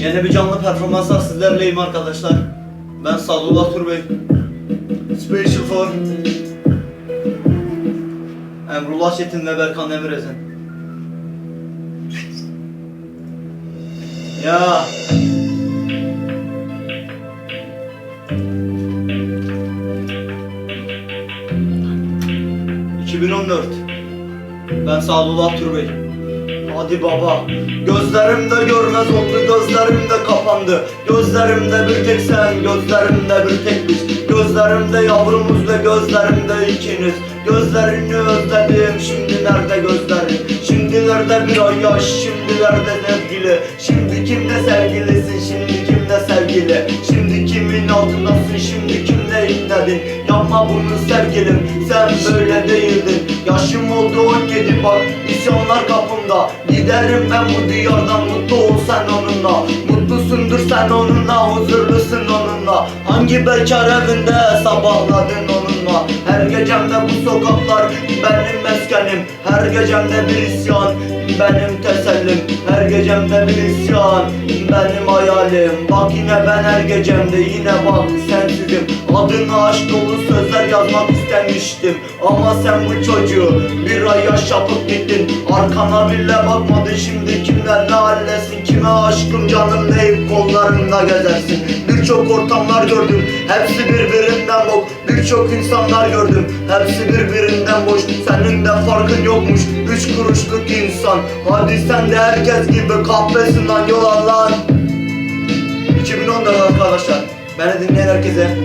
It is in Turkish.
Yeni bir canlı performansla sizlerleyim arkadaşlar. Ben Sadullah Turbey. Special for Emrullah Çetin ve Berkan Demirez'in. Ya. ...2014... ...ben Sadullah Turbey... Hadi baba. Gözlerimde görmez oldu gözlerimde kapandı. Gözlerimde bir tek sen gözlerimde bir tek biz. Gözlerimde yavrumuz ve gözlerimde ikiniz. Gözlerini özledim şimdi nerede gözlerin Şimdilerde bir ay yaş şimdilerde sevgili? Şimdi kimde sevgilisin şimdi kimde sevgili? Şimdi kimin altındasın şimdi kimde inledin? Yapma bunu sevgilim sen böyle değildin. Yaşım oldu 17 bak isyanlar kapımda Giderim ben bu diyardan mutlu ol sen onunla. Mutlusundur sen onunla huzurlusun onunla. Hangi bekar evinde sabahladın onunla? Her gecemde bu sokaklar benim meskenim. Her gecemde bir isyan benim tesellim. Her gecemde bir isyan benim hayalim. Bak yine ben her gecemde yine bak sensizim. Adına aşk dolu sözler yazmak istemiştim. Ama sen bu çocuğu bir ay yaş yapıp gittin. Arkana bile bakmadın. Şimdi kimler ne hallesin Kime aşkım canım deyip kollarında gezersin? Birçok ortamlar gördüm. Hepsi birbirinden bok Birçok insanlar gördüm. Hepsi birbirinden boş. Senin de farkın yokmuş. Üç kuruşluk insan. Hadi sen de herkes gibi kahvesinden yol al lan. 2014 arkadaşlar. Beni dinleyen herkese